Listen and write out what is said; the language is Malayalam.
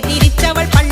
തിരിച്ചവൾ തിരിച്ചവൾ